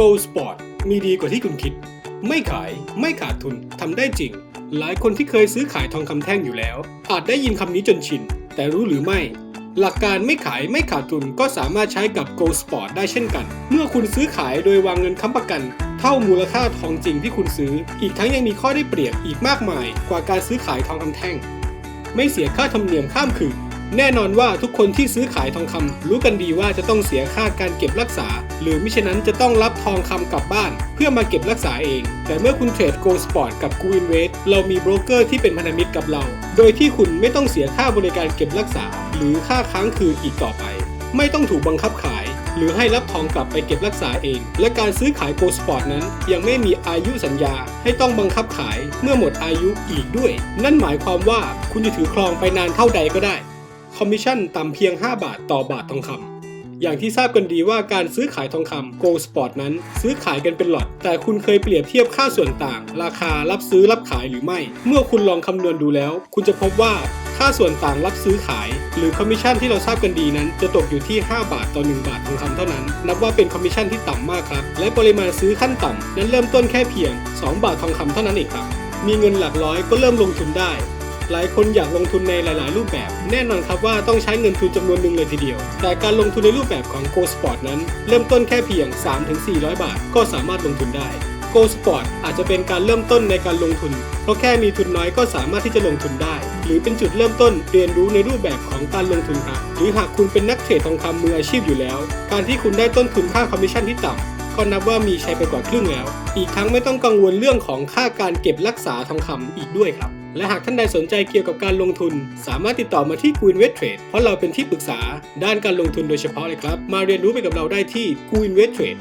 Go Sport มีดีกว่าที่คุณคิด ไม่ขาย ไม่ขาดทุน ทำได้จริง หลายคนที่เคยซื้อขายทองคำแท่งอยู่แล้ว อาจได้ยินคำนี้จนชิน แต่รู้หรือไม่ หลักการไม่ขายไม่ขาดทุนก็สามารถใช้กับ Go Sport ได้เช่นกัน เมื่อคุณซื้อขายโดยวางเงินค้ำประกัน เท่ามูลค่าทองจริงที่คุณซื้อ อีกทั้งยังมีข้อได้เปรียบอีกมากมาย กว่าการซื้อขายทองคำแท่ง ไม่เสียค่าธรรมเนียมข้ามคืน แน่นอนว่าทุกคนที่ซื้อขายทองคำรู้กันดีว่าจะต้องเสียค่าการเก็บรักษา หรือมิฉะนั้นจะต้องรับทองคำกลับบ้าน เพื่อมาเก็บรักษาเอง แต่เมื่อคุณเทรด Go Sport กับ g o Invest เรามีโบรกเกอร์ที่เป็นพันธมิตรกับเรา โดยที่คุณไม่ต้องเสียค่าบริการเก็บรักษา หรือค่าค้างคืนอีกต่อไป ไม่ต้องถูกบังคับขาย หรือให้รับทองกลับไปเก็บรักษาเอง และการซื้อขาย Go Sport นั้น ยังไม่มีอายุสัญญา ให้ต้องบังคับขายเมื่อหมดอายุอีกด้วย นั่นหมายความว่าคุณจะถือครองไปนานเท่าใดก็ได้ คอมมิชชั่นต่ำเพียง 5 บาทต่อบาททองคำอย่างที่ทราบกันดีว่าการซื้อขายทองคำ Gold Spot นั้นซื้อขายกันเป็นหลอด แต่คุณเคยเปรียบเทียบค่าส่วนต่าง ราคารับซื้อรับขายหรือไม่ เมื่อคุณลองคำนวณดูแล้ว คุณจะพบว่าค่าส่วนต่างรับซื้อขาย หรือคอมมิชชั่นที่เราทราบกันดีนั้น จะตกอยู่ที่ 5 บาทต่อ 1 บาททองคำเท่านั้น นับว่าเป็นคอมมิชชั่นที่ต่ำมากครับและปริมาณซื้อขั้นต่ำนั้นเริ่มต้นแค่เพียง 2 บาททองคำเท่านั้นเองครับมีเงินหลักร้อยก็เริ่มลงทุนได้ หลายคนอยากลงทุนในหลาย ๆ รูปแบบ แน่นอนครับว่าต้องใช้เงินทุนจำนวนหนึ่งเลยทีเดียว แต่การลงทุนในรูปแบบของ Go Sport นั้น เริ่มต้นแค่เพียง 3-400 บาท ก็สามารถลงทุนได้ Go Sport อาจจะเป็นการเริ่มต้นในการลงทุน เพราะแค่มีทุนน้อยก็สามารถที่จะลงทุนได้ หรือเป็นจุดเริ่มต้นเรียนรู้ในรูปแบบของการลงทุนครับ หรือหากคุณเป็นนักเทรดทองคำมืออาชีพอยู่แล้ว การที่คุณได้ต้นทุนค่าคอมมิชชั่นที่ต่ำ ก็นับว่ามีใช้ไปกว่าครึ่งแล้ว อีกทั้งไม่ต้องกังวลเรื่องของค่าการเก็บรักษาทองคำอีกด้วยครับ และหากท่านใดสนใจเกี่ยวกับการลงทุน สามารถติดต่อมาที่ Greenwest Trade เพราะเราเป็นที่ปรึกษาด้านการลงทุนโดยเฉพาะเลยครับ มาเรียนรู้ไปกับเราได้ที่ Greenwest Trade